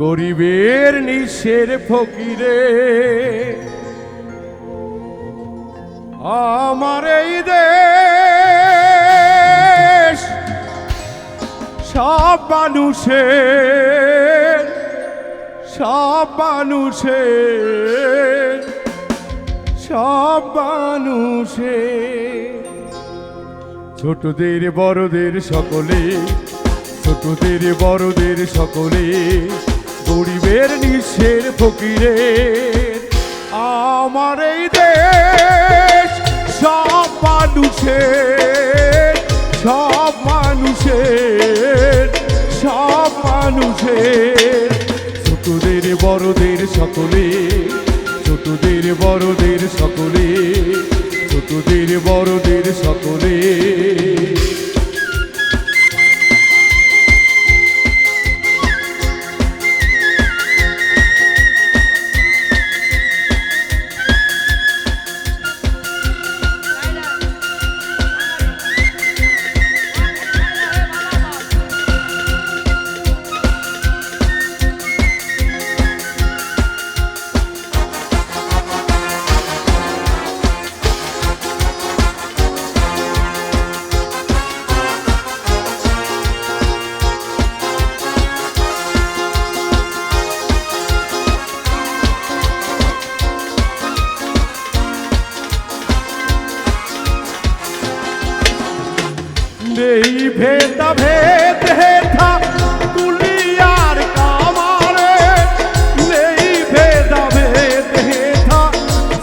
গরিবের নিশের ফকিরে। আমার এই দেশ সব মানুষের সব মানুষের সব মানুষের। ছোটদের বড়দের সকলে, ছোটদের বড়দের সকলে গরিবের নিঃস্বের ফকিরে আমার এই দেশ সব মানুষের সব মানুষের সব মানুষের। ছোটদের, বড়দের সকলে, ছোটদের, বড়দের সকলে, ছোটদের, বড়দের সকলে। ভেদা ভেদ হেথা কুলিয়ার কামারে নেই ভেদা ভেদ হেথা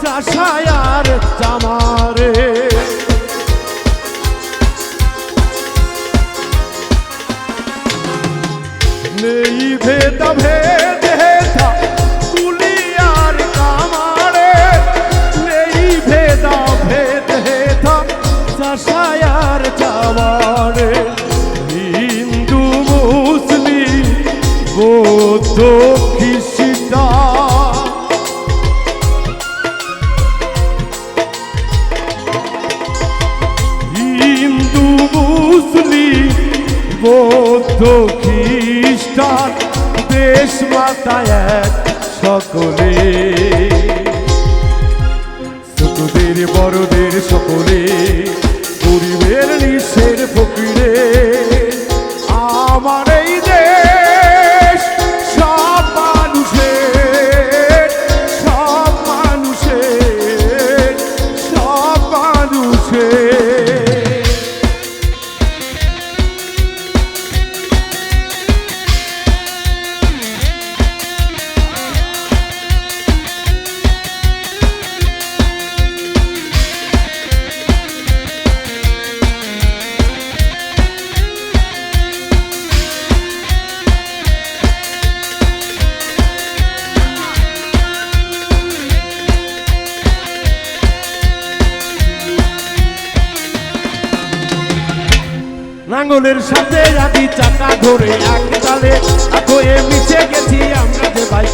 চাষায়ার চামারে নেই ভেদা ভেদ চাষায়ার চামারে হিন্দু, মুসলিম, বৌদ্ধ, খ্রিস্টান। হিন্দু, মুসলিম, বৌদ্ধ, খ্রিস্টান, দেশ মাতা এক সকলে। ছোটদের বড়দের সকলে। গরিবের নিঃস্বের ফকিরে আমার এই দেশ নাঙ্গলের সাথে আদি চাকা ধরে এক তালে মিশে গেছি আমরা যে ভাই।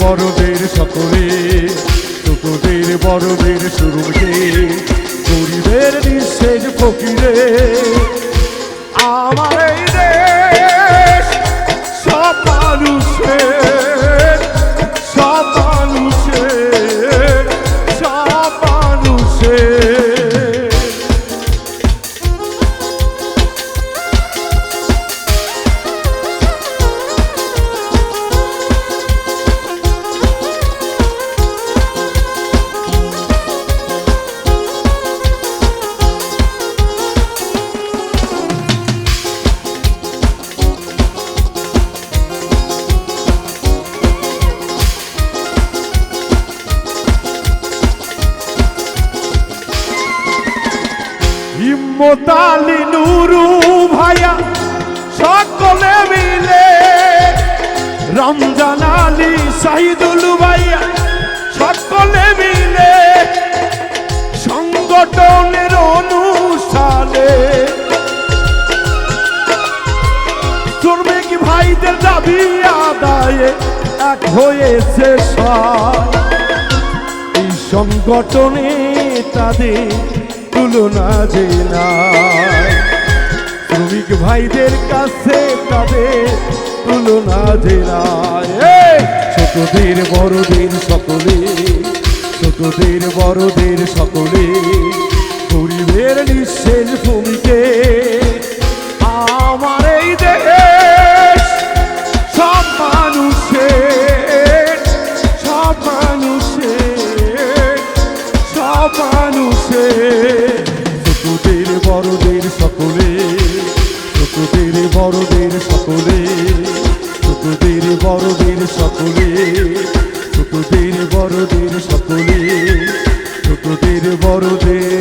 বড়দের সকলে ছোটদের বড়দের শুরুতে গরিবের নিঃশেষ ফকিরে আমার হিম্মতালি নুরু ভাইয়া, সকলে মিলে রমজান আলী সাহিদুল ভাইয়া, সকলে মিলে সংগঠনের অনুষ্ঠানে শ্রমিক ভাইদের দাবি আদায়ে? এক হয়েছে সব এই সংগঠনে তাদের তুলনা যে নাই। শ্রমিক ভাইদের কাছে তাদের তুলনা যে নাই। ছোটদের বড়দের সকলে, ছোটদের বড়দের সকলে, গরিবের নিঃশ্বের ভূমিকে আমার এই দেশ বড়দের সকলে ছোটদের বড়দের সকলে ছোটদের বড়দের সকলে ছোটদের বড়দের সকলে ছোটদের বড়দের